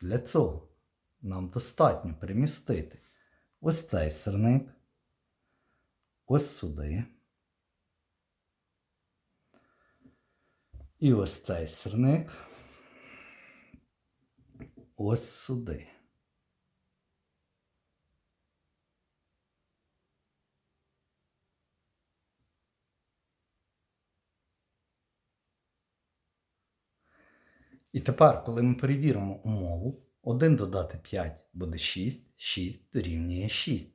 Для цього нам достатньо перемістити ось цей сирник, ось сюди. І ось цей сирник ось сюди. І тепер, коли ми перевіримо умову, 1 додати 5 буде 6, 6 дорівнює 6.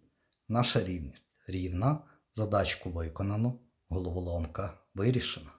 Наша рівність рівна, задачку виконано, головоломка вирішена.